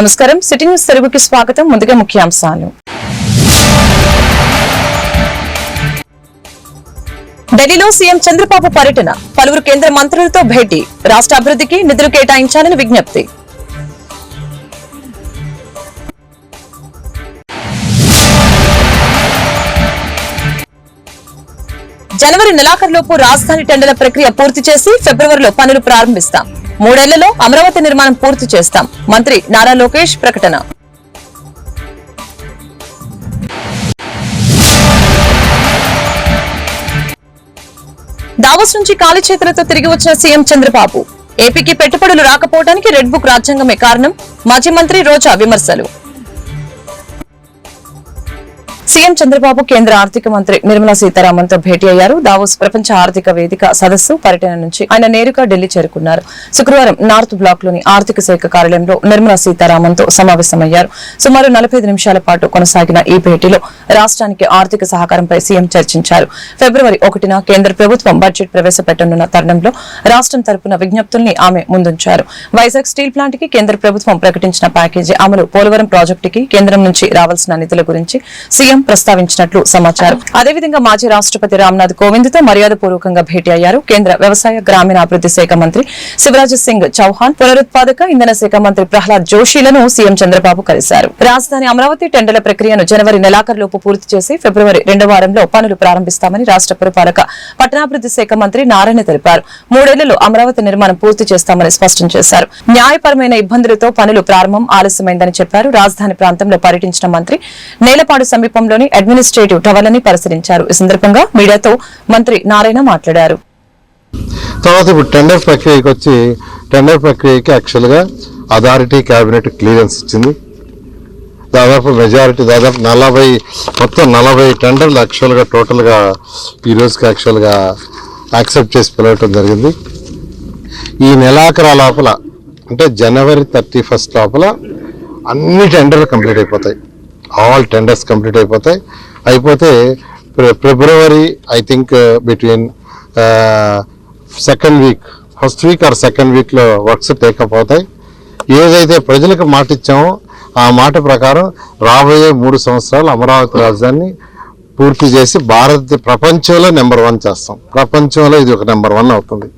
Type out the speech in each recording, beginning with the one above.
నమస్కారం. City news తెలుగుకి స్వాగతం. ముందుగా ముఖ్యాంశాలు. ఢిల్లీలో సీఎం చంద్రబాబు పర్యటన. పలువురు కేంద్ర మంత్రులతో భేటీ. రాష్ట్ర అభివృద్ధికి నిధులు కేటాయించాలని విజ్ఞప్తి. జనవరి నెలాఖరులోపు రాజధాని టెండర్ల ప్రక్రియ పూర్తి చేసి ఫిబ్రవరిలో పనులు ప్రారంభిస్తాం. మూడేళ్ళలో అమరావతి నిర్మాణం పూర్తి చేస్తాం. మంత్రి నారా లోకేష్ ప్రకటన. దావోస్ నుంచి ఖాళీ చేతులతో తిరిగి వచ్చిన సీఎం చంద్రబాబు. ఏపీకి పెట్టుబడులు రాకపోవడానికి రెడ్ బుక్ రాజ్యాంగమే కారణం. మాజీ మంత్రి రోజా విమర్శలు. సీఎం చంద్రబాబు కేంద్ర ఆర్థిక మంత్రి నిర్మలా సీతారామన్తో భేటీ అయ్యారు. దావోస్ ప్రపంచ ఆర్థిక వేదిక సదస్సు పర్యటన నుంచి ఆయన నేరుగా ఢిల్లీ చేరుకున్నారు. శుక్రవారం నార్త్ బ్లాక్లోని ఆర్థిక శాఖ కార్యాలయంలో నిర్మలా సీతారామన్తో సమావేశమయ్యారు. సుమారు నలభై నిమిషాల పాటు కొనసాగిన ఈ భేటీలో రాష్ట్రానికి ఆర్థిక సహకారంపై సీఎం చర్చించారు. ఫిబ్రవరి ఒకటిన కేంద్ర ప్రభుత్వం బడ్జెట్ ప్రవేశపెట్టనున్న తరుణంలో రాష్ట్రం తరపున విజ్ఞప్తుల్ని ఆమె ముందుంచారు. వైజాగ్ స్టీల్ ప్లాంట్కి కేంద్ర ప్రభుత్వం ప్రకటించిన ప్యాకేజీ అమలు పోలవరం ప్రాజెక్టుకి కేంద్రం నుంచి రావాల్సిన నిధుల గురించి సీఎం ప్రస్తావించినట్లు సమాచారం. అదేవిధంగా మాజీ రాష్ట్రపతి రామ్నాథ్ కోవింద్తో మర్యాదపూర్వకంగా భేటీ అయ్యారు. కేంద్ర వ్యవసాయ గ్రామీణాభివృద్ధి శాఖ మంత్రి శివరాజ్ సింగ్ చౌహాన్ పునరుత్పాదక ఇంధన శాఖ మంత్రి ప్రహ్లాద్ జోషిలను సీఎం చంద్రబాబు కలిశారు. రాజధాని అమరావతి టెండర్ల ప్రక్రియను జనవరి నెలాఖరులోపు పూర్తి చేసి ఫిబ్రవరి రెండో వారంలో పనులు ప్రారంభిస్తామని రాష్ట్ర పురపాలక పట్టణాభివృద్ధి శాఖ మంత్రి నారాయణ తెలిపారు. మూడేళ్ళలో అమరావతి నిర్మాణం పూర్తి చేస్తామని స్పష్టం చేశారు. న్యాయపరమైన ఇబ్బందులతో పనులు ప్రారంభం ఆలస్యమైందని చెప్పారు. రాజధాని ప్రాంతంలో పర్యటించిన మంత్రి నేలపాడు సమీపంలో సమీపంలోని అడ్మినిస్ట్రేటివ్ టవర్లని పరిశీలించారు. ఈ సందర్భంగా మీడియాతో మంత్రి నారాయణ మాట్లాడారు. తర్వాత ఇప్పుడు టెండర్ ప్రక్రియకి వచ్చి టెండర్ ప్రక్రియకి యాక్చువల్గా అథారిటీ క్యాబినెట్ క్లియరెన్స్ ఇచ్చింది. దాదాపు మెజారిటీ దాదాపు నలభై మొత్తం నలభై టెండర్లు యాక్చువల్గా టోటల్గా ఈ రోజుకి యాక్చువల్గా యాక్సెప్ట్ చేసి పిలవటం జరిగింది. ఈ నెలాఖర లోపల అంటే జనవరి థర్టీ ఫస్ట్ లోపల అన్ని టెండర్లు కంప్లీట్ అయిపోతాయి. ఆల్ టెండర్స్ కంప్లీట్ అయిపోతాయి. అయిపోతే February I think between second week first week or second వీక్లో వర్క్స్ టేకప్ అవుతాయి. ఏదైతే ప్రజలకు మాట ఇచ్చామో ఆ మాట ప్రకారం రాబోయే మూడు సంవత్సరాలు అమరావతి రాజధానిని పూర్తి చేసి భారత ప్రపంచంలో నెంబర్ వన్ చేస్తాం. ప్రపంచంలో ఇది ఒక నెంబర్ వన్ అవుతుంది.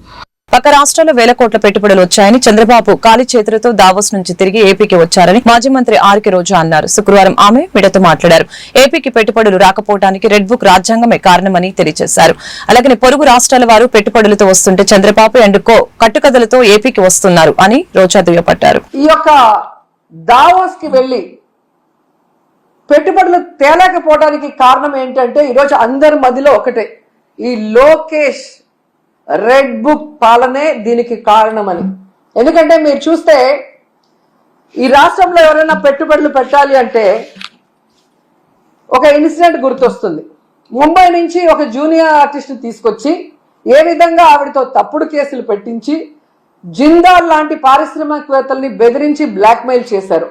పక్క రాష్ట్రాల్లో వేల కోట్ల పెట్టుబడులు వచ్చాయని చంద్రబాబు ఖాళీ చేతులతో దావోస్ నుంచి తిరిగి ఏపీకి వచ్చారని మాజీ మంత్రి ఆర్కే రోజా అన్నారు. శుక్రవారం ఆమె మీడియాతో మాట్లాడారు. ఏపీకి పెట్టుబడులు రాకపోవడానికి రెడ్ బుక్ రాజ్యాంగమే కారణమని తెలియజేశారు. అలాగే పొరుగు రాష్ట్రాల వారు పెట్టుబడులతో వస్తుంటే చంద్రబాబు అండ్ కో కట్టుకథలతో ఏపీకి వస్తున్నారు అని రోజా దుయ్యపట్టారు ఈ యొక్క దావోస్కి వెళ్ళి పెట్టుబడులు తేలేకపోవడానికి కారణం ఏంటంటే ఈరోజు అందరి మధ్యలో ఒకటే ఈ లోకేష్ రెడ్ బుక్ పాలనే దీనికి కారణమని. ఎందుకంటే మీరు చూస్తే ఈ రాష్ట్రంలో ఎవరైనా పెట్టుబడులు పెట్టాలి అంటే ఒక ఇన్సిడెంట్ గుర్తొస్తుంది. ముంబై నుంచి ఒక జూనియర్ ఆర్టిస్ట్ని తీసుకొచ్చి ఏ విధంగా ఆవిడతో తప్పుడు కేసులు పెట్టించి జిందాల్ లాంటి పారిశ్రామికవేత్తల్ని బెదిరించి బ్లాక్మెయిల్ చేశారు.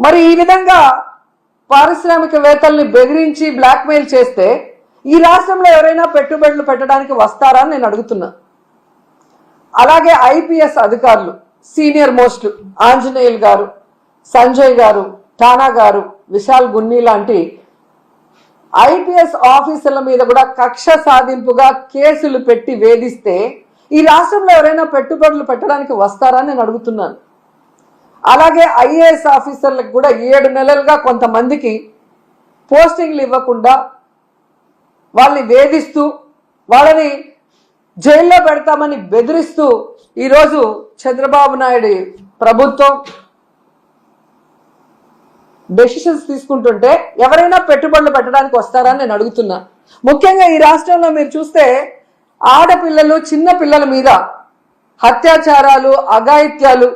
మరి ఈ విధంగా పారిశ్రామికవేత్తల్ని బెదిరించి బ్లాక్మెయిల్ చేస్తే ఈ రాష్ట్రంలో ఎవరైనా పెట్టుబడులు పెట్టడానికి వస్తారా అని నేను అడుగుతున్నా. అలాగే ఐపీఎస్ అధికారులు సీనియర్ మోస్ట్ ఆంజనేయులు గారు సంజయ్ గారు టానా గారు విశాల్ గున్ని లాంటి ఐపీఎస్ ఆఫీసర్ల మీద కూడా కక్ష సాధింపుగా కేసులు పెట్టి వేధిస్తే ఈ రాష్ట్రంలో ఎవరైనా పెట్టుబడులు పెట్టడానికి వస్తారా నేను అడుగుతున్నాను. అలాగే ఐఏఎస్ ఆఫీసర్లకు కూడా ఏడు నెలలుగా కొంతమందికి పోస్టింగ్లు ఇవ్వకుండా వాళ్ళని వేధిస్తూ వాళ్ళని జైల్లో పెడతామని బెదిరిస్తూ ఈరోజు చంద్రబాబు నాయుడు ప్రభుత్వం డెసిషన్స్ తీసుకుంటుంటే ఎవరైనా పెట్టుబడులు పెట్టడానికి వస్తారని నేను అడుగుతున్నా. ముఖ్యంగా ఈ రాష్ట్రంలో మీరు చూస్తే ఆడపిల్లలు చిన్న పిల్లల మీద అత్యాచారాలు అఘాయిత్యాలు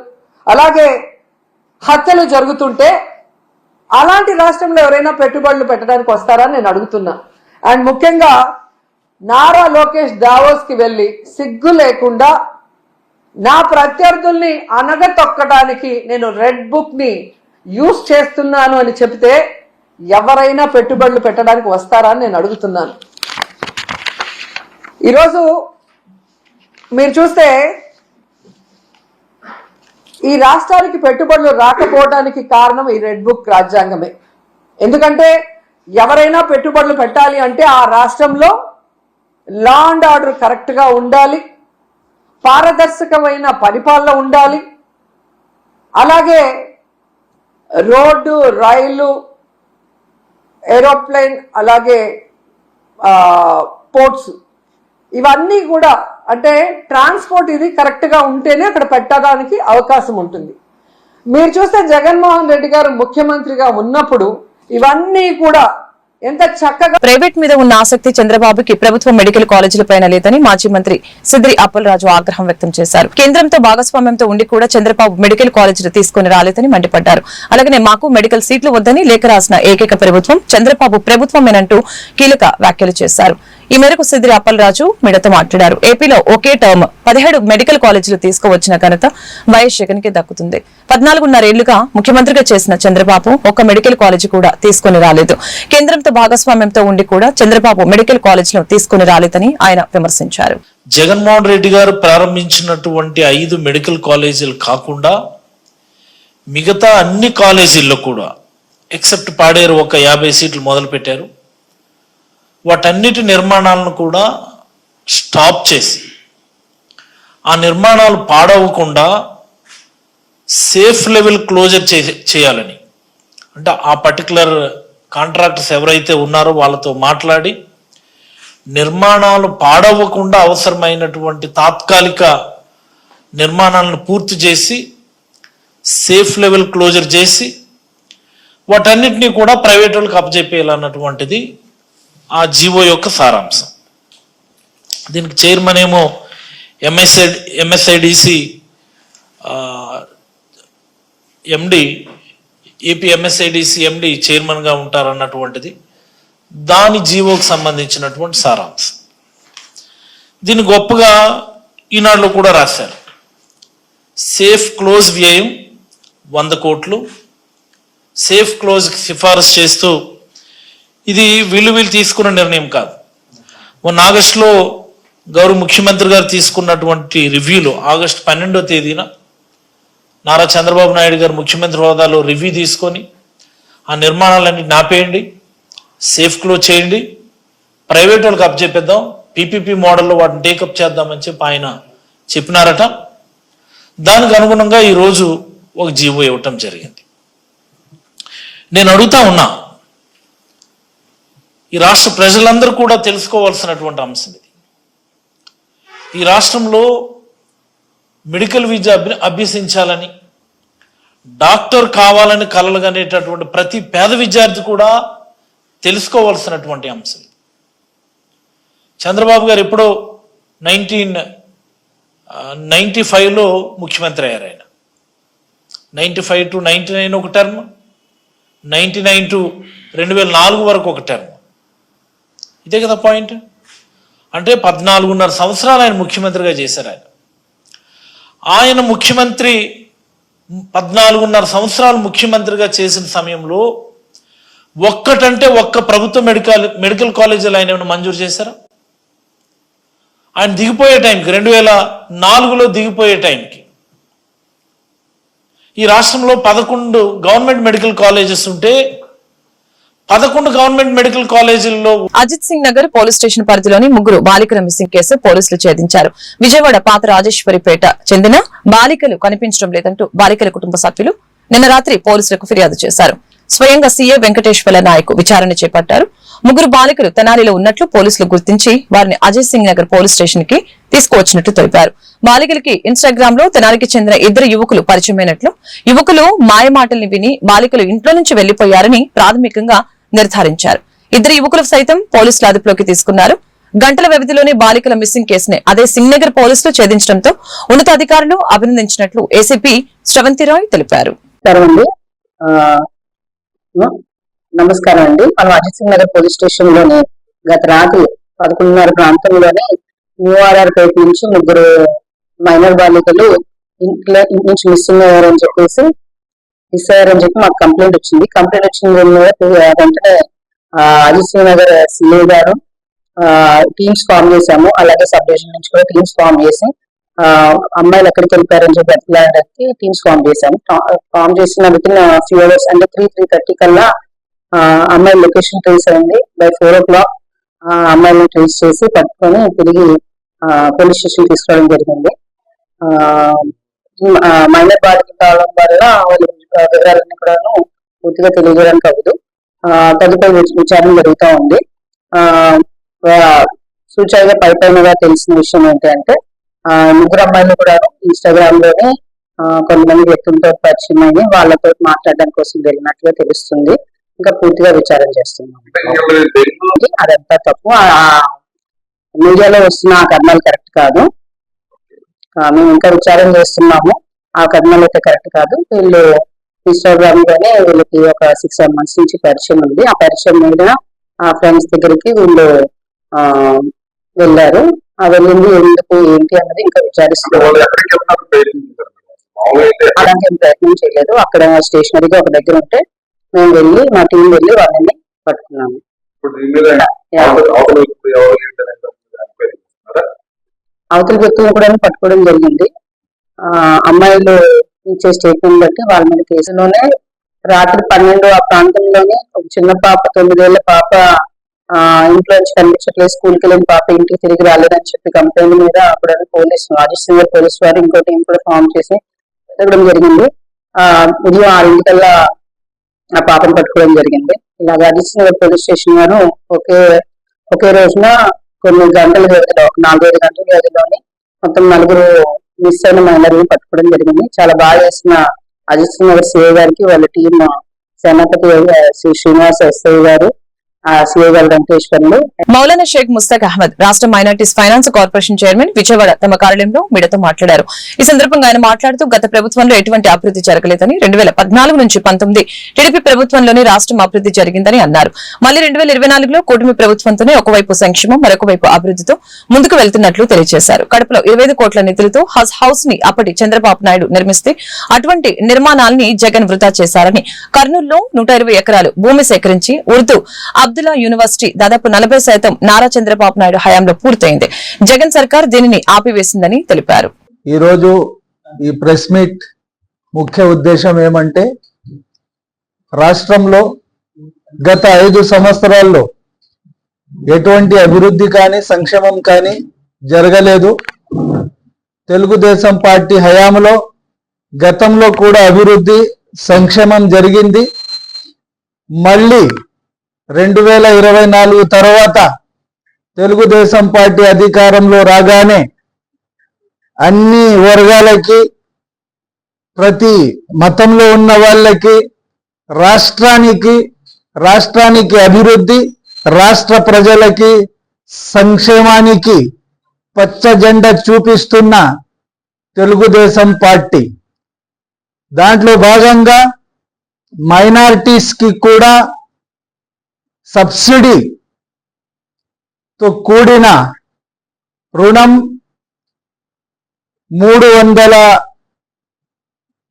అలాగే హత్యలు జరుగుతుంటే అలాంటి రాష్ట్రంలో ఎవరైనా పెట్టుబడులు పెట్టడానికి వస్తారని నేను అడుగుతున్నా. అండ్ ముఖ్యంగా నారా లోకేష్ దావోస్కి వెళ్ళి సిగ్గు లేకుండా నా ప్రత్యర్థుల్ని అనగతొక్కడానికి నేను రెడ్ బుక్ని యూస్ చేస్తున్నాను అని చెప్తే ఎవరైనా పెట్టుబడులు పెట్టడానికి వస్తారా అని నేను అడుగుతున్నాను. ఈరోజు మీరు చూస్తే ఈ రాష్ట్రానికి పెట్టుబడులు రాకపోవడానికి కారణం ఈ రెడ్ బుక్ రాజ్యాంగమే. ఎందుకంటే ఎవరైనా పెట్టుబడులు పెట్టాలి అంటే ఆ రాష్ట్రంలో లా అండ్ ఆర్డర్ కరెక్ట్గా ఉండాలి. పారదర్శకమైన పరిపాలన ఉండాలి. అలాగే రోడ్డు రైలు ఏరోప్లేన్ అలాగే పోర్ట్స్ ఇవన్నీ కూడా అంటే ట్రాన్స్పోర్ట్ ఇది కరెక్ట్గా ఉంటేనే అక్కడ పెట్టడానికి అవకాశం ఉంటుంది. మీరు చూస్తే జగన్మోహన్ రెడ్డి గారు ముఖ్యమంత్రిగా ఉన్నప్పుడు ఇవన్నీ కూడా ఎంత చక్కగా ప్రైవేట్ మీద ఉన్న ఆసక్తి చంద్రబాబుకి ప్రభుత్వ మెడికల్ కాలేజీల పైన లేదని మాజీ మంత్రి సిద్రి అప్పలరాజు ఆగ్రహం వ్యక్తం చేశారు. కేంద్రంతో భాగస్వామ్యంతో ఉండి కూడా చంద్రబాబు మెడికల్ కాలేజీలు తీసుకుని రాలేదని మండిపడ్డారు. అలాగనే మాకు మెడికల్ సీట్లు వద్దని లేఖ రాసిన ఏకైక ప్రభుత్వం చంద్రబాబు ప్రభుత్వమేనంటూ కీలక వ్యాఖ్యలు చేశారు. ఈ మేరకు సిద్రి అప్పలరాజు మిడతో మాట్లాడారు. ఏపీలో ఒకే టర్మ్ పదిహేడు మెడికల్ కాలేజీలు తీసుకువచ్చిన ఘనత వైఎస్ జగన్కి దక్కుతుంది పద్నాలుగున్నరేళ్ళుగా ముఖ్యమంత్రిగా చేసిన చంద్రబాబు ఒక్క మెడికల్ కాలేజీ కూడా తీసుకుని రాలేదు. కేంద్రంతో భాగస్వామ్యంతో ఉండి కూడా చంద్రబాబు మెడికల్ కాలేజీలో తీసుకుని రాలేదని ఆయన విమర్శించారు. జగన్మోహన్ రెడ్డి గారు ప్రారంభించినటువంటి ఐదు మెడికల్ కాలేజీలు కాకుండా మిగతా అన్ని కాలేజీల్లో కూడా ఎక్సెప్ట్ పాడేరు ఒక యాభై సీట్లు మొదలు పెట్టారు వాటన్నిటి నిర్మాణాలను కూడా స్టాప్ చేసి ఆ నిర్మాణాలు పాడవకుండా సేఫ్ లెవెల్ క్లోజర్ చే చేయాలని. అంటే ఆ పర్టికులర్ కాంట్రాక్టర్స్ ఎవరైతే ఉన్నారో వాళ్ళతో మాట్లాడి నిర్మాణాలు పాడవకుండా అవసరమైనటువంటి తాత్కాలిక నిర్మాణాలను పూర్తి చేసి సేఫ్ లెవెల్ క్లోజర్ చేసి వాటన్నిటినీ కూడా ప్రైవేట్ వాళ్ళకి అప్పచెప్పేయాలన్నటువంటిది ఆ జీవో యొక్క సారాంశం. దీనికి చైర్మన్ ఏమో MSI MSIDC MD AP MSIDC MD చైర్మన్గా ఉంటారన్నటువంటిది. దాని జీవోకి సంబంధించినటువంటి సారాంశం. దీన్ని గొప్పగా ఈనాడులో కూడా రాశారు. సేఫ్ క్లోజ్ వ్యయం వంద కోట్లు. సేఫ్ క్లోజ్కి సిఫారసు చేస్తూ ఇది వీళ్ళు వీళ్ళు తీసుకున్న నిర్ణయం కాదు. మొన్న ఆగస్టులో గౌరవ ముఖ్యమంత్రి గారు తీసుకున్నటువంటి రివ్యూలో ఆగస్టు పన్నెండో తేదీన నారా చంద్రబాబు నాయుడు గారు ముఖ్యమంత్రి హోదాలో రివ్యూ తీసుకొని ఆ నిర్మాణాలన్నీ నాపేయండి సేఫ్ క్లోజ్ చేయండి. ప్రైవేట్ వాళ్ళకి అప్పచెప్పేద్దాం పీపీపీ మోడల్లో వాటిని టేకప్ చేద్దామని చెప్పి ఆయన చెప్పినారట. దానికి అనుగుణంగా ఈరోజు ఒక జీవో ఇవ్వటం జరిగింది. నేను అడుగుతా ఉన్నా ఈ రాష్ట్ర ప్రజలందరూ కూడా తెలుసుకోవాల్సినటువంటి అంశం ఇది. ఈ రాష్ట్రంలో మెడికల్ విద్య అభ్య అభ్యసించాలని డాక్టర్ కావాలని కలలుగనేటటువంటి ప్రతి పేద విద్యార్థి కూడా తెలుసుకోవాల్సినటువంటి అంశం చంద్రబాబు గారు ఎప్పుడో నైన్టీన్ నైంటీ ఫైవ్లో ముఖ్యమంత్రి అయ్యారు ఆయన. Ninety five to ninety nine ఒక టర్మ్ నైంటీ నైన్ టు రెండు వేల నాలుగు వరకు ఒక టర్మ్. ఇదే కదా పాయింట్ అంటే పద్నాలుగున్నర సంవత్సరాలు ఆయన ముఖ్యమంత్రిగా చేశారు ఆయన. ఆయన ముఖ్యమంత్రి పద్నాలుగున్నర సంవత్సరాలు ముఖ్యమంత్రిగా చేసిన సమయంలో ఒక్కటంటే ఒక్క ప్రభుత్వ మెడికల్ మెడికల్ కాలేజీలు ఆయన ఏమైనా మంజూరు చేశారా? ఆయన దిగిపోయే టైంకి రెండు వేల నాలుగులో దిగిపోయే టైంకి. ఈ రాష్ట్రంలో పదకొండు గవర్నమెంట్ మెడికల్ కాలేజెస్ ఉంటే పదకొండు గవర్నమెంట్ మెడికల్ కాలేజీల్లో అజిత్ సింగ్ నగర్ పోలీస్ స్టేషన్ పరిధిలోని ముగ్గురు బాలికల మిస్సింగ్ కేసు పోలీసులు ఛేదించారు. విజయవాడ పాత రాజేశ్వరిపేట చెందిన బాలికలు కనిపించడం లేదంటూ బాలికల కుటుంబ సభ్యులు నిన్న రాత్రి పోలీసులకు ఫిర్యాదు చేశారు. స్వయంగా సీఏ వెంకటేశ్వర నాయక్ విచారణ చేపట్టారు. ముగ్గురు బాలికలు తెనాలిలో ఉన్నట్లు పోలీసులు గుర్తించి వారిని అజయ్ సింగ్ నగర్ పోలీస్ స్టేషన్కి తీసుకువచ్చినట్లు తెలిపారు. బాలికలకి ఇన్స్టాగ్రామ్లో తెనాలికి చెందిన ఇద్దరు యువకులు పరిచయమైనట్లు. యువకులు మాయమాటల్ని విని బాలికలు ఇంట్లో నుంచి వెళ్ళిపోయారని ప్రాథమికంగా నిర్ధారించారు. ఇద్దరు యువకులు సైతం పోలీసులు అదుపులోకి తీసుకున్నారు. గంటల వ్యవధిలోనే బాలికల మిస్సింగ్ కేసుని అదే సింగ్ పోలీసులు ఛేదించడంతో ఉన్నతాధికారులు అభినందించినట్లు ఏసీపీ శ్రవంతిరాయ్ తెలిపారు. నమస్కారం అండి. మనం అజిత్ సింగ్ నగర్ పోలీస్ స్టేషన్లోని గత రాత్రి పదకొండున్నర ప్రాంతంలోనే న్యూ పేట నుంచి ముగ్గురు మైనర్ బాలికలు ఇంట్లో ఇంటి నుంచి మిస్సింగ్ అయ్యారని చెప్పేసి ఇస్తారని చెప్పి మాకు కంప్లైంట్ వచ్చింది. కంప్లైంట్ వచ్చిన దాని వెంటనే అజిత్ సింగ్ నగర్ సిఏ గారు టీమ్స్ ఫామ్ చేశాము. అలాగే సబ్ డివిజన్ నుంచి కూడా టీమ్స్ ఫామ్ చేసి అమ్మాయిలు ఎక్కడికి వెళ్ళిపోయారని చెప్పి ఎత్తులాడడానికి టీమ్స్ ఫామ్ చేశాము. ఫామ్ చేసిన విత్ ఇన్ ఫ్యూ అవర్స్ అంటే త్రీ త్రీ థర్టీ కల్లా అమ్మాయి లొకేషన్ ట్రేస్ అయింది. బై ఫోర్ ఓ క్లాక్ అమ్మాయిని ట్రేస్ చేసి పట్టుకొని తిరిగి పోలీస్ స్టేషన్ తీసుకురావడం జరిగింది. మైనర్ బాధితులు కావడం వల్ల వాళ్ళు వివరాలన్నీ కూడాను పూర్తిగా తెలియజేయడానికి అవ్వదు. ఆ, తదుపరి విచారణ జరుగుతూ ఉంది. ఆ వా- సూచాయిగా పై పైనగా తెలిసిన విషయం ఏంటి అంటే ఆ, ముగ్గురు అమ్మాయిలు కూడా ఇన్స్టాగ్రామ్లోనే కొంతమంది వ్యక్తులతో పరిచయం అయ్యి వాళ్ళతో మాట్లాడడం కోసం వెళ్ళినట్లుగా తెలుస్తుంది. ఇంకా పూర్తిగా విచారం చేస్తున్నాం అదంతా తప్పు. ఆ మీడియాలో వస్తున్న ఆ కథనాలు కరెక్ట్ కాదు. మేము ఇంకా విచారం చేస్తున్నాము. ఆ కథనాలు అయితే కరెక్ట్ కాదు. వీళ్ళు లోనే వీళ్ళకి ఒక సిక్స్ సెవెన్ మంత్స్ నుంచి పరిచయం ఉంది. ఆ పరిచయం మీద ఆ ఫ్రెండ్స్ దగ్గరికి వీళ్ళు ఆ వెళ్ళారు. ఆ వెళ్ళింది ఎందుకు ఏంటి అన్నది ఇంకా విచారిస్తున్నారు. అలాంటి ప్రయత్నం చేయలేదు. అక్కడ స్టేషనరీగా ఒక దగ్గర ఉంటే మేము వెళ్ళి మా టీం వెళ్ళి వాళ్ళని పట్టుకున్నాము. అవతల వ్యక్తులను కూడా పట్టుకోవడం జరిగింది. అమ్మాయిలు ఇచ్చే స్టేట్మెంట్ బట్టి వాళ్ళ మీద కేసులోనే రాత్రి పన్నెండు ఆ ప్రాంతంలోనే ఒక చిన్న పాప తొమ్మిదేళ్ళ పాప ఇంట్లో నుంచి కనిపించట్లేదు. స్కూల్కి వెళ్ళిన పాప ఇంటికి తిరిగి రాలేదని చెప్పి కంప్లైంట్ మీద అప్పుడు పోలీస్ రాజస్థాన్ సింగర్ పోలీస్ వారు ఇంకో టీం కూడా ఫామ్ చేసి వెతకడం జరిగింది. ఆ ఉదయం ఆరింటికల్లా ఆ పాపను పట్టుకోవడం జరిగింది. ఇలా రాజస్థాన్ నగర్ పోలీస్ స్టేషన్ వారు ఒకే ఒకే రోజున కొన్ని గంటల వ్యవధిలో నాలుగైదు గంటల వ్యవధిలోని మొత్తం నలుగురు మిస్ అయిన మైనర్లను పట్టుకోవడం జరిగింది. చాలా బాగా చేసిన అజిత్ నగర్ సిఐ గారికి వాళ్ళ టీం సేనాపతి శ్రీ శ్రీనివాస ఎస్ఐ గారు ఆ మౌలానా షేక్ ముస్తాక్ అహ్మద్ రాష్ట్ర minorities finance corporation chairman Vijayawada తమ కార్యాలయంలో మీడియాతో మాట్లాడారు. ఈ సందర్భంగా ఆయన మాట్లాడుతూ గత ప్రభుత్వంలో ఎటువంటి అభివృద్ధి జరగలేదని రెండు నుంచి పంతొమ్మిది టీడీపీ ప్రభుత్వంలోనే రాష్ట్రం అభివృద్ధి జరిగిందని అన్నారు. మళ్ళీ రెండు వేల కూటమి ప్రభుత్వంతోనే ఒకవైపు సంక్షేమం మరొక వైపు అభివృద్ధితో ముందుకు వెళ్తున్నట్లు తెలియజేశారు. కడపలో ఇరవై కోట్ల నిధులతో హజ్ హౌస్ని అప్పటి చంద్రబాబు నాయుడు నిర్మిస్తే అటువంటి నిర్మాణాలని జగన్ వృధా చేశారని కర్నూలులో నూట ఎకరాలు భూమి సేకరించి ఉర్దూ అబ్దుల్లా యూనివర్సిటీ దాదాపు నలభై శాతం నారా చంద్రబాబు నాయుడు హయాంలో పూర్తయింది. జగన్ సర్కార్ దీనిని ఆపివేసిందని తెలిపారు. ఈ రోజు ఈ ప్రెస్ మీట్ ముఖ్య ఉద్దేశం ఏమంటే రాష్ట్రంలో గత ఐదు సంవత్సరాల్లో ఎటువంటి అభివృద్ధి కానీ సంక్షేమం కానీ జరగలేదు. తెలుగుదేశం పార్టీ హయాంలో గతంలో కూడా అభివృద్ధి సంక్షేమం జరిగింది. మళ్ళీ రెండు వేల ఇరవై నాలుగు తర్వాత తెలుగుదేశం పార్టీ అధికారంలో రాగానే అన్ని వర్గాలకి ప్రతి మతంలో ఉన్న వాళ్ళకి రాష్ట్రానికి రాష్ట్రానికి అభివృద్ధి రాష్ట్ర ప్రజలకి సంక్షేమానికి పచ్చ జెండా చూపిస్తున్న తెలుగుదేశం పార్టీ. దాంట్లో భాగంగా మైనారిటీస్కి కూడా సబ్సిడీతో కూడిన రుణం మూడు వందల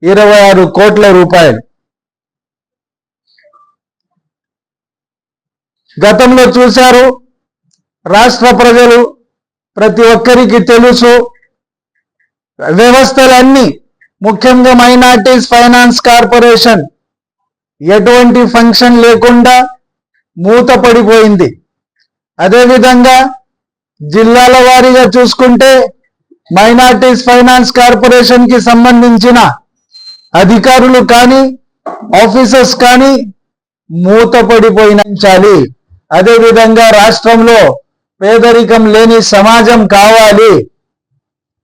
ఇరవై ఆరు కోట్ల రూపాయలు. గతంలో చూశారు రాష్ట్ర ప్రజలు ప్రతి ఒక్కరికి తెలుసు వ్యవస్థలన్నీ ముఖ్యంగా మైనార్టీస్ ఫైనాన్స్ కార్పొరేషన్ ఎటువంటి ఫంక్షన్ లేకుండా మూతపడిపోయింది. అదేవిధంగా జిల్లాల వారీగా చూసుకుంటే మైనార్టీస్ ఫైనాన్స్ కార్పొరేషన్కి సంబంధించిన అధికారులు కానీ ఆఫీసర్స్ కానీ మూతపడిపోయినంచాలి. అదేవిధంగా రాష్ట్రంలో పేదరికం లేని సమాజం కావాలి.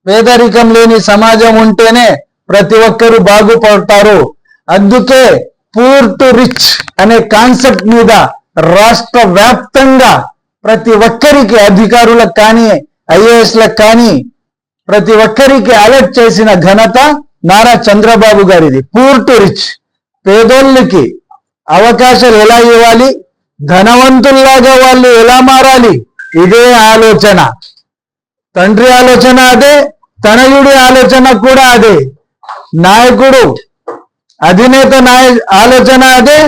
పేదరికం లేని సమాజం ఉంటేనే ప్రతి ఒక్కరూ బాగుపడతారు. అందుకే పూర్ టు రిచ్ అనే కాన్సెప్ట్ మీద రాష్ట్ర వ్యాప్తంగా ప్రతి ఒక్కరికి అధికారులకు కానీ ఐఏఎస్లకు కానీ ప్రతి ఒక్కరికి అలర్ట్ చేసిన ఘనత నారా చంద్రబాబు గారిది. Poor to rich. పేదోళ్ళకి అవకాశాలు ఎలా ఇవ్వాలి? ధనవంతుల్లాగా వాళ్ళు ఎలా మారాలి? ఇదే ఆలోచన. తండ్రి ఆలోచన అదే తనయుడి ఆలోచన కూడా అదే. నాయకుడు అధినేత నాయ ఆలోచన అదే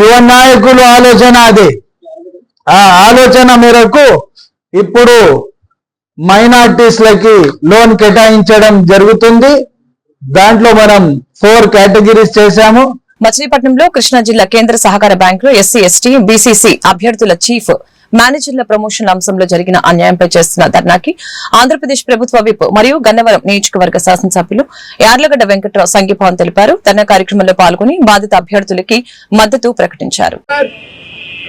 యువ నాయకులు ఆలోచన అది. ఆ ఆలోచన మేరకు ఇప్పుడు మైనార్టీస్లకి లోన్ కేటాయించడం జరుగుతుంది. దాంట్లో మనం ఫోర్ కేటగిరీస్ చేశాము. మచిలీపట్నంలో కృష్ణా జిల్లా కేంద్ర సహకార బ్యాంకులో ఎస్సీ ఎస్టీ బీసీసీ అభ్యర్థుల చీఫ్ మేనేజర్ల ప్రమోషన్ల అంశంలో జరిగిన అన్యాయంపై చేస్తున్న ధర్నాకి ఆంధ్రప్రదేశ్ ప్రభుత్వ విప్ మరియు గన్నవరం నియోజకవర్గ శాసనసభ్యులు యార్లగడ్డ వెంకట్రావు సంఘీభావం తెలిపారు. ధర్నా కార్యక్రమంలో పాల్గొని బాధిత అభ్యర్థులకి మద్దతు ప్రకటించారు.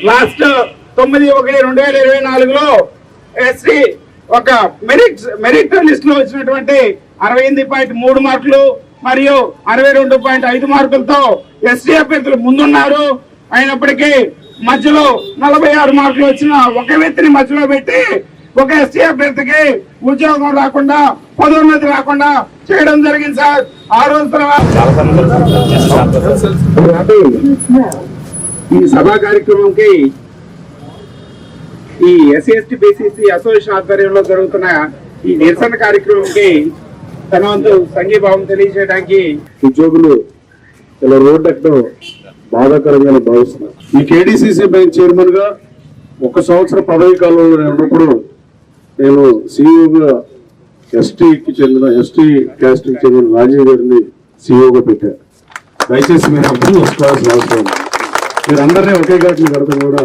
లాస్ట్ తొమ్మిది ఒకటి రెండు వేల ఇరవై నాలుగులో ఎస్సీ ఒక మెరిట్ మెరిట్ లిస్ట్లో వచ్చినటువంటి అరవై ఎనిమిది పాయింట్ మూడు మార్కులు మరియు అరవై రెండు పాయింట్ ఐదు మార్కులతో ఎస్టీ అభ్యర్థులు ముందున్నారు. అయినప్పటికీ మధ్యలో నలభై ఆరు మార్కులు వచ్చిన ఒక వ్యక్తిని మధ్యలో పెట్టి ఒక ఎస్టీ అభ్యర్థికి ఉద్యోగం రాకుండా పదోన్నతి రాకుండా చేయడం జరిగింది సార్. ఆ రోజు తర్వాత ఈ సభా కార్యక్రమంకి ఈ ఎస్సీ ఎస్టీ బీసీసీ అసోసియేషన్ ఆధ్వర్యంలో జరుగుతున్న ఈ నిరసన కార్యక్రమంకి తన వంతు సంఘీభావం తెలియజేయడానికి ఉద్యోగులు ఇలా రోడ్డు బాధాకరంగా భావిస్తున్నాను ఈ కేడీసీసీ బ్యాంక్ చైర్మన్గా ఒక సంవత్సరం పదవి కాలంలో నేను ఉన్నప్పుడు నేను సీఈఓగా ఎస్టీకి చెందిన ఎస్టీ క్యాస్ట్కి చెందిన రాజీవ్ గారిని సీఈఓగా పెట్టారు దయచేసి మీరు అందరూ వస్తాల్సిన అవసరం మీరు అందరినీ ఒకే ఘాటిని కడతాం కూడా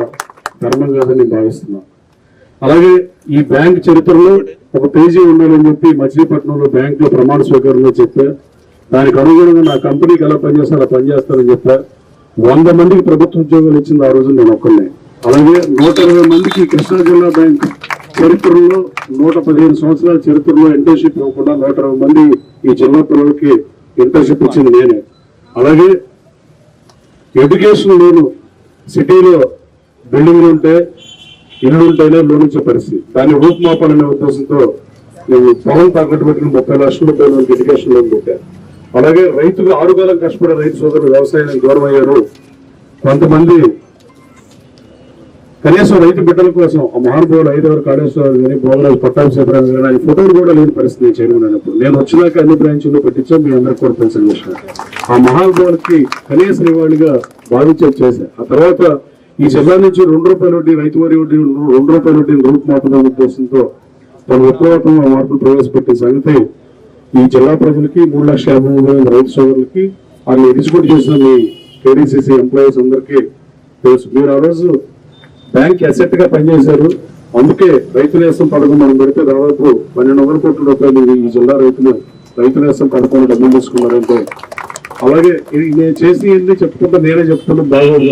ధర్మం కాదని భావిస్తున్నాను అలాగే ఈ బ్యాంక్ చరిత్రలో ఒక పేజీ ఉండాలని చెప్పి మచిలీపట్నంలో బ్యాంకులో ప్రమాణ స్వీకారంలో చెప్పా. దానికి అనుగుణంగా నా కంపెనీకి ఎలా పనిచేస్తారో పనిచేస్తారని పనిచేస్తానని చెప్పారు వంద మందికి ప్రభుత్వ ఉద్యోగాలు ఇచ్చింది ఆ రోజు నేను ఒక్కనే అలాగే నూట ఇరవై మందికి కృష్ణా జిల్లా బ్యాంక్ చరిత్రలో నూట పదిహేను సంవత్సరాల చరిత్రలో ఇంటర్న్షిప్ ఇవ్వకుండా నూట ఇరవై మంది ఈ జిల్లా పిల్లలకి ఇంటర్న్షిప్ ఇచ్చింది నేనే. అలాగే ఎడ్యుకేషన్ లోను సిటీలో బిల్డింగ్లు ఉంటే ఇల్లు ఉంటేనే లోన్ ఇచ్చే పరిస్థితి. దాన్ని రూపుమాపాలనే ఉద్దేశంతో నేను పొలం తాకట్టు పెట్టిన ముప్పై లక్షల రూపాయలు ఎడ్యుకేషన్ లోన్ పెట్టాను అలాగే రైతులు ఆరుగాలం కష్టపడే రైతు సోదరులు వ్యవసాయానికి దూరం అయ్యారు కొంతమంది కనీసం రైతు బిడ్డల కోసం ఆ మహానుభావులు ఐదవరు కాళేశ్వరరావు కానీ భోగరాజు పట్టాభిషేకరావు కానీ ఆయన ఫోటోలు కూడా లేని పరిస్థితి నేను చైర్మన్ అయినప్పుడు నేను వచ్చినాక అన్ని బ్రాంచ్లు పెట్టించాం మీ అందరికి కూడా పెన్షన్ చేసిన ఆ మహానుభావులకి కనీస నివాళిగా భావించేది చేశారు ఆ తర్వాత ఈ జిల్లా నుంచి రెండు రూపాయల వడ్డీ రైతు వరి వడ్డీ రెండు రూపాయల వడ్డీ రూపుమాపదం ఉద్దేశంతో తన విప్లవాత్మక మార్పులు ప్రవేశపెట్టిన సంగతి ఈ జిల్లా ప్రజలకి మూడు లక్షల యాభై మూడు వేల రైతు సోదరులకి వాళ్ళు ఎగ్జిక్యూట్ చేసిన మీ కేడీసీసీ ఎంప్లాయీస్ అందరికీ తెలుసు. మీరు ఆ రోజు బ్యాంక్ అసెట్గా పనిచేశారు. అందుకే రైతు నేసం పథకం మనం పెడితే దాదాపు పన్నెండు వందల కోట్ల రూపాయలు ఈ జిల్లా రైతులు రైతు నేసం పథకం డబ్బులు తీసుకున్నారంటే అలాగే నేను చేసి చెప్పుకుంటా నేనే చెప్తున్నా బాగోదు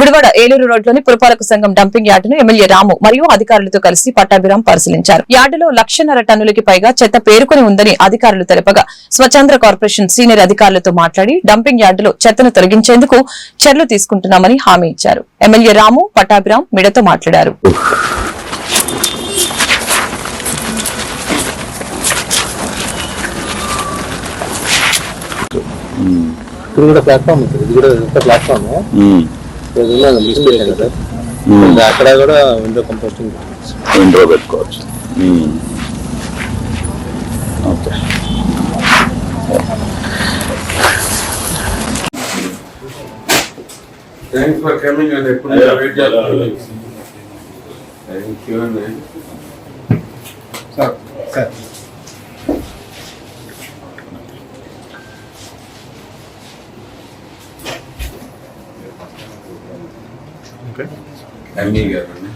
గుడివాడ ఏలూరు రోడ్లోని పురపాలక సంఘం డంపింగ్ యార్డును ఎమ్మెల్యే రాము మరియు అధికారులతో కలిసి పట్టాభిరాం పరిశీలించారు. యార్డులో లక్షన్నర టన్నులకి పైగా చెత్త పేరుకుని ఉందని అధికారులు తెలపగా స్వచ్ఛంద్ర కార్పొరేషన్ సీనియర్ అధికారులతో మాట్లాడి డంపింగ్ యార్డులో చెత్తను తొలగించేందుకు చర్యలు తీసుకుంటున్నామని హామీ ఇచ్చారు. ఎమ్మెల్యే రాము పట్టాభిరామ్ మిడతో మాట్లాడారు. ఇక్కడ కూడా ప్లాట్ఫామ్ ఉంటుంది. ఇది కూడా ఎంత ప్లాట్ఫామ్. అక్కడ కూడా విండో కంపోస్టింగ్ విండో పెట్టుకోవచ్చు. Okay. Thanks for coming and ఎప్పుడు వెయిట్ చేస్తున్నాను థ్యాంక్ యూ అండి సార్ సార్. ఎంఈ గారు అండి.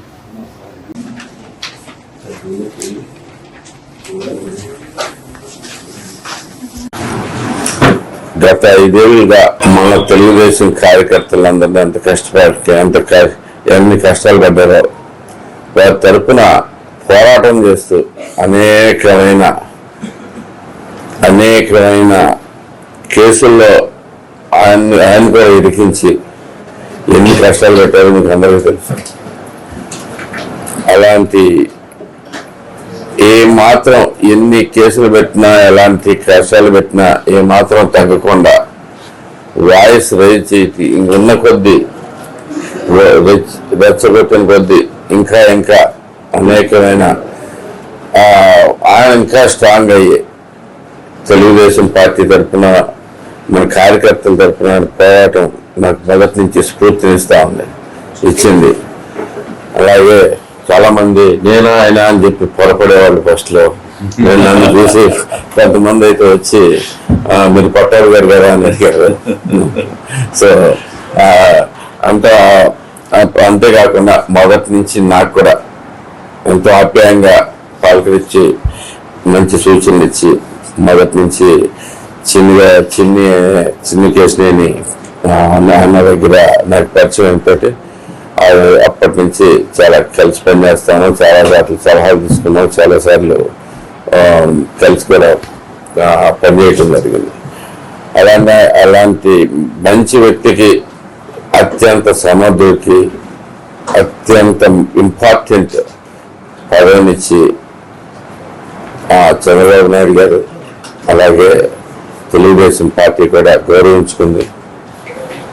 గత ఐదేళ్ళుగా మన తెలుగుదేశం కార్యకర్తలందరినీ ఎంత కష్టపడి ఎంత ఎన్ని కష్టాలు పడ్డారో వారి తరపున పోరాటం చేస్తూ అనేకమైన అనేకమైన కేసుల్లో ఆయన ఆయన కూడా ఇరికించి ఎన్ని కష్టాలు పెట్టారో మీకు అందరికీ తెలుసు. అలాంటి ఏ మాత్రం ఎన్ని కేసులు పెట్టినా ఎలాంటి కష్టాలు పెట్టినా ఏ మాత్రం తగ్గకుండా వాయిస్ రైజ్ చేసి ఇంకున్న కొద్దీ రెచ్చగొట్టిన కొద్దీ ఇంకా ఇంకా అనేకమైన ఆయన ఇంకా స్ట్రాంగ్ అయ్యే తెలుగుదేశం పార్టీ తరఫున మన కార్యకర్తల తరఫున పోరాటం నాకు మొదటి నుంచి స్ఫూర్తినిస్తా ఉంది. ఇచ్చింది. అలాగే చాలామంది నేను ఆయన అని చెప్పి పొరపడేవాళ్ళు ఫస్ట్లో నేను నన్ను చూసి కొంతమంది అయితే వచ్చి మీరు పట్టారు గారు కదా అని అడిగారు. సో అంత అంతేకాకుండా మొదటి నుంచి నాకు కూడా ఎంతో ఆప్యాయంగా పాల్కరించి మంచి సూచనలు ఇచ్చి మొదటి నుంచి చిన్నగా చిన్ని చిన్ని కేసులేని నాన్న అన్న దగ్గర నాకు పరిచయం తోటి అప్పటి నుంచి చాలా కలిసి పనిచేస్తాను చాలా సార్లు సలహాలు తీసుకున్నాం చాలా సార్లు కలిసి కూడా పనిచేయటం జరిగింది. అలానే అలాంటి మంచి వ్యక్తికి అత్యంత సమర్థుడికి అత్యంత ఇంపార్టెంట్ పదవినిచ్చి చంద్రబాబు నాయుడు గారు అలాగే తెలుగుదేశం పార్టీ కూడా గౌరవించుకుంది.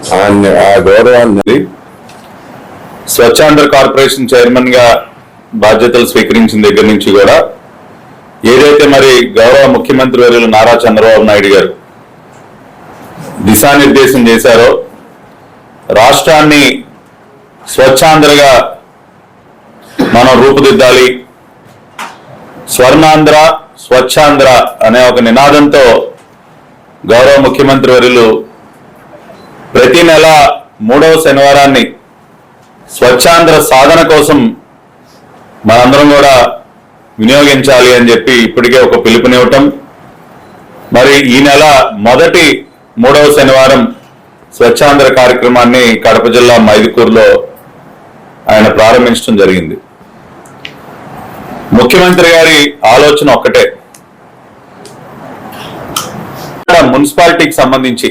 ఆ గౌరవాన్ని స్వచ్ఛాంధ్ర కార్పొరేషన్ చైర్మన్గా బాధ్యతలు స్వీకరించిన దగ్గర నుంచి కూడా ఏదైతే మరి గౌరవ ముఖ్యమంత్రి వర్యులు నారా చంద్రబాబు నాయుడు గారు దిశానిర్దేశం చేశారో రాష్ట్రాన్ని స్వచ్ఛాంధ్రగా మనం రూపుదిద్దాలి స్వర్ణాంధ్ర స్వచ్ఛాంధ్ర అనే ఒక నినాదంతో గౌరవ ముఖ్యమంత్రి వర్యులు ప్రతి నెల మూడవ శనివారాన్ని స్వచ్ఛాంధ్ర సాధన కోసం మనందరం కూడా వినియోగించాలి అని చెప్పి ఇప్పటికే ఒక పిలుపునివ్వటం. మరి ఈ నెల మొదటి మూడవ శనివారం స్వచ్ఛాంధ్ర కార్యక్రమాన్ని కడప జిల్లా మైదుకూరులో ఆయన ప్రారంభించడం జరిగింది. ముఖ్యమంత్రి గారి ఆలోచన ఒక్కటే. ఇక్కడ మున్సిపాలిటీకి సంబంధించి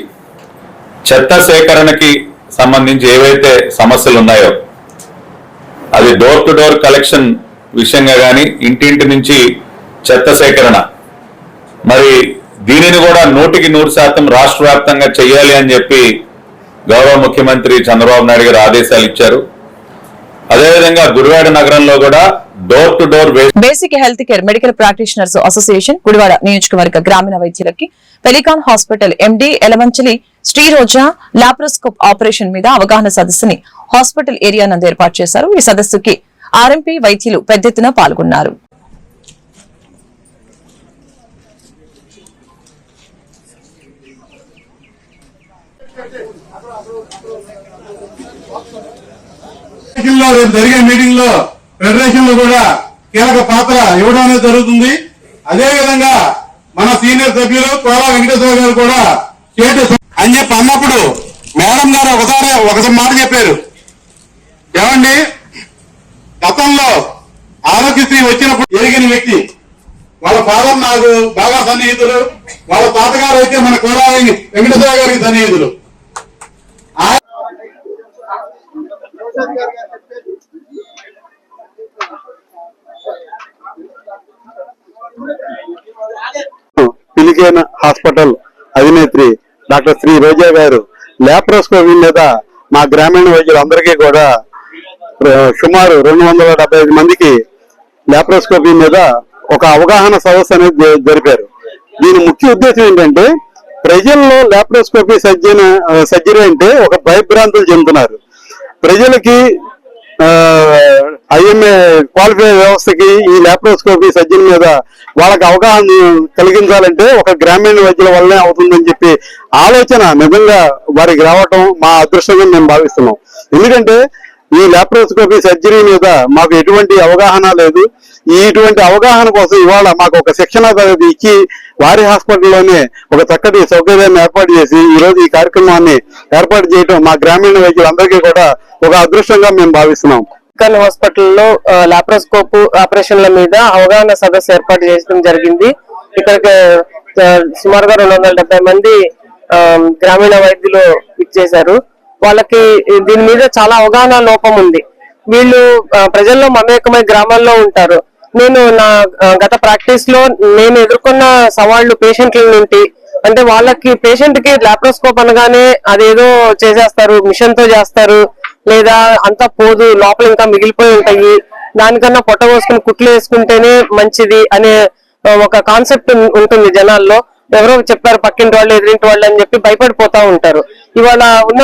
చెత్త సేకరణకి సంబంధించి ఏవైతే సమస్యలు ఉన్నాయో అది డోర్ టు డోర్ కలెక్షన్ విషయంగా కానీ ఇంటింటి నుంచి చెత్త సేకరణ. మరి దీనిని కూడా నూటికి నూరు శాతం రాష్ట్ర వ్యాప్తంగా చేయాలి అని చెప్పి గౌరవ ముఖ్యమంత్రి చంద్రబాబు నాయుడు గారు ఆదేశాలు ఇచ్చారు. అదేవిధంగా గుడివాడ నగరంలో కూడా door to door basic health care medical practitioners association Gudivada నియోజకవర్గ గ్రామీణ వైద్యులకి Pelican hospital MD Elamanchili Shri Roja laparoscope operation మీద అవగాహన సదస్సుని హాస్పిటల్ ఏరియా నందు ఏర్పాటు చేశారు. ఈ సదస్సుకి ఆర్ఎంపీ వైద్యులు పెద్ద ఎత్తున పాల్గొన్నారు. జరిగే మీటింగ్లో ఫెడరేషన్లో కూడా కీలక పాత్ర ఇవ్వడం అనేది జరుగుతుంది. అదే విధంగా మన సీనియర్ సభ్యులు కోలా వెంకటేశ్వర గారు కూడా స్టేట్ అని చెప్పి అన్నప్పుడు మేడం గారు ఒకసారి ఒకసారి మాట చెప్పారు. ఏమండి? గతంలో ఆరోగ్యశ్రీ వచ్చినప్పుడు ఎరిగిన వ్యక్తి వాళ్ళ ఫాదర్ నాకు బాగా సన్నిహితులు వాళ్ళ తాతగారు అయితే మన కోలా వెంకటేశ్వర గారికి సన్నిహితులు పిలికేన హాస్పిటల్ అధినేత్రి డాక్టర్ శ్రీ రోజా గారు లాప్రోస్కోపీ మీద మా గ్రామీణ వైద్యులందరికీ కూడా సుమారు రెండు వందల డెబ్బై ఐదు మందికి లాప్రోస్కోపీ మీద ఒక అవగాహన సదస్సు అనేది జరిపారు. దీని ముఖ్య ఉద్దేశం ఏంటంటే ప్రజల్లో లాప్రోస్కోపీ సర్జన్ సర్జరీ అంటే ఒక భయభ్రాంతులు చెందుతున్నారు. ప్రజలకి ఐఎంఏ క్వాలిఫై వ్యవస్థకి ఈ లాప్రోస్కోపీ సర్జన్ మీద వాళ్ళకి అవగాహన కలిగించాలంటే ఒక గ్రామీణ వైద్యుల వల్లనే అవుతుందని చెప్పి ఆలోచన నిజంగా వారికి రావటం మా అదృష్టంగా మేము భావిస్తున్నాం. ఎందుకంటే ఈ లాప్రోస్కోపీ సర్జరీ మీద మాకు ఎటువంటి అవగాహన లేదు. ఈ ఇటువంటి అవగాహన కోసం ఇవాళ మాకు ఒక శిక్షణ తరగతి ఇచ్చి వారి హాస్పిటల్లోనే ఒక చక్కటి సౌకర్యాన్ని ఏర్పాటు చేసి ఈ రోజు ఈ కార్యక్రమాన్ని ఏర్పాటు చేయడం మా గ్రామీణ వైద్యులందరికీ కూడా ఒక అదృష్టంగా మేము భావిస్తున్నాం. మెడికల్ హాస్పిటల్లో లాప్రోస్కోప్ ఆపరేషన్ల మీద అవగాహన సదస్సు ఏర్పాటు చేయడం జరిగింది. ఇక్కడికి సుమారుగా రెండు వందల డెబ్బై మంది గ్రామీణ వైద్యులు ఇచ్చేశారు. వాళ్ళకి దీని మీద చాలా అవగాహన లోపం ఉంది. వీళ్ళు ప్రజల్లో మమేకమై గ్రామాల్లో ఉంటారు. నేను నా గత ప్రాక్టీస్లో నేను ఎదుర్కొన్న సవాళ్ళు పేషెంట్ల నుండి అంటే వాళ్ళకి పేషెంట్కి లాప్రోస్కోప్ అనగానే అదేదో చేసేస్తారు మిషన్తో చేస్తారు లేదా అంతా పోదు లోపల ఇంకా మిగిలిపోయి ఉంటాయి. దానికన్నా పొట్ట పోసుకుని కుట్లు వేసుకుంటేనే మంచిది అనే ఒక కాన్సెప్ట్ ఉంటుంది జనాల్లో. ఎవరో చెప్పారు పక్కింటి వాళ్ళు ఎదిరింటి వాళ్ళు అని చెప్పి భయపడిపోతా ఉంటారు. ఇవాళ ఉన్న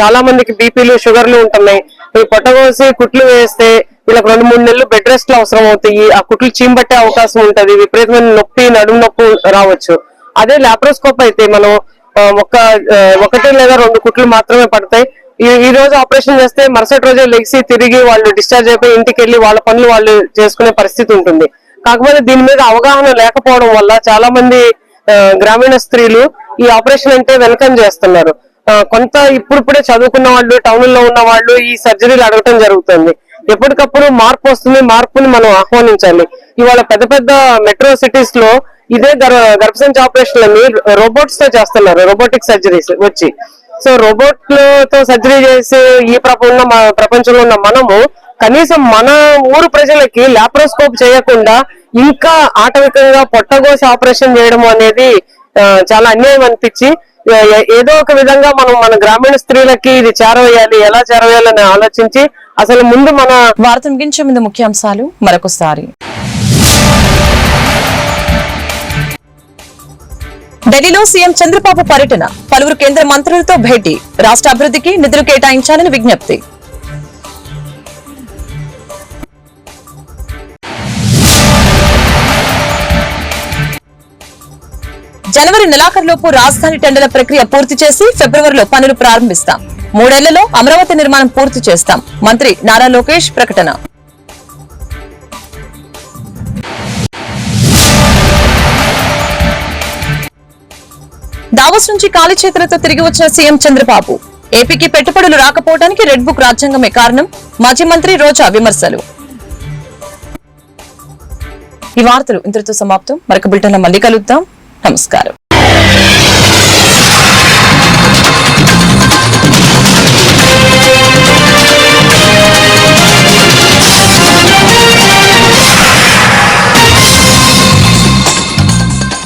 చాలా మందికి బీపీలు షుగర్లు ఉంటున్నాయి. ఈ పొట్టగోసి కుట్లు వేస్తే వీళ్ళకి రెండు మూడు నెలలు బెడ్ రెస్ట్ అవసరం అవుతాయి. ఆ కుట్లు చీంబట్టే అవకాశం ఉంటది. విపరీతమైన నొప్పి నడుము నొప్పి రావచ్చు. అదే లాప్రోస్కోప్ అయితే మనం ఒక ఒకటి లేదా రెండు కుట్లు మాత్రమే పడతాయి. ఈ రోజు ఆపరేషన్ చేస్తే మరుసటి రోజే లెగిసి తిరిగి వాళ్ళు డిశ్చార్జ్ అయిపోయి ఇంటికి వెళ్ళి వాళ్ళ పనులు వాళ్ళు చేసుకునే పరిస్థితి ఉంటుంది. కాకపోతే దీని మీద అవగాహన లేకపోవడం వల్ల చాలా మంది గ్రామీణ స్త్రీలు ఈ ఆపరేషన్ అంటే వెనకం చేస్తున్నారు. కొంత ఇప్పుడిప్పుడే చదువుకున్న వాళ్ళు టౌన్లో ఉన్న వాళ్ళు ఈ సర్జరీలు అడగటం జరుగుతుంది. ఎప్పటికప్పుడు మార్పు వస్తుంది మార్పుని మనం ఆహ్వానించాలి. ఇవాళ పెద్ద పెద్ద మెట్రో సిటీస్లో ఇదే గర్భ గర్భసంచి ఆపరేషన్లని రోబోట్స్తో చేస్తున్నారు రోబోటిక్ సర్జరీస్ వచ్చి. సో రోబోట్తో సర్జరీ చేసే ఈ ప్రపంచంలో మన- ప్రపంచంలో ఉన్న మనము కనీసం మన ఊరు ప్రజలకి లాప్రోస్కోప్ చేయకుండా ఇంకా ఆటవికంగా పొట్టగోసి ఆపరేషన్ చేయడం అనేది చాలా అన్యాయం అనిపించి ఏదో ఒక విధంగా మనం మన గ్రామీణ స్త్రీలకి ఇది చేరవేయాలి ఎలా చేరవేయాలని ఆలోచించి అసలు ముందు మన వార్త ముగించే ముందు ముఖ్యాంశాలు మరొకసారి. ఢిల్లీలో సీఎం చంద్రబాబు పర్యటన. పలువురు కేంద్ర మంత్రులతో భేటీ. రాష్ట్ర అభివృద్ధికి నిధులు కేటాయించాలని విజ్ఞప్తి. జనవరి నెలాఖరులోపు రాజధాని టెండర్ల ప్రక్రియ పూర్తి చేసి ఫిబ్రవరిలో పనులు ప్రారంభిస్తాం. మూడేళ్ళలో అమరావతి నిర్మాణం పూర్తి చేస్తాం. మంత్రి నారా లోకేష్ ప్రకటన. దావోస్ నుంచి ఖాళీ చేతులతో తిరిగి వచ్చిన సీఎం చంద్రబాబు ఏపీకి పెట్టుబడులు రాకపోవడానికి రెడ్ బుక్ రాజ్యాంగమే కారణం మాజీ మంత్రి రోజా విమర్శలు. ఈ వార్తలు ఇంతటితో సమాప్తం. మరొక బులెటిన్ మళ్ళీ కలుద్దాం. నమస్కారం.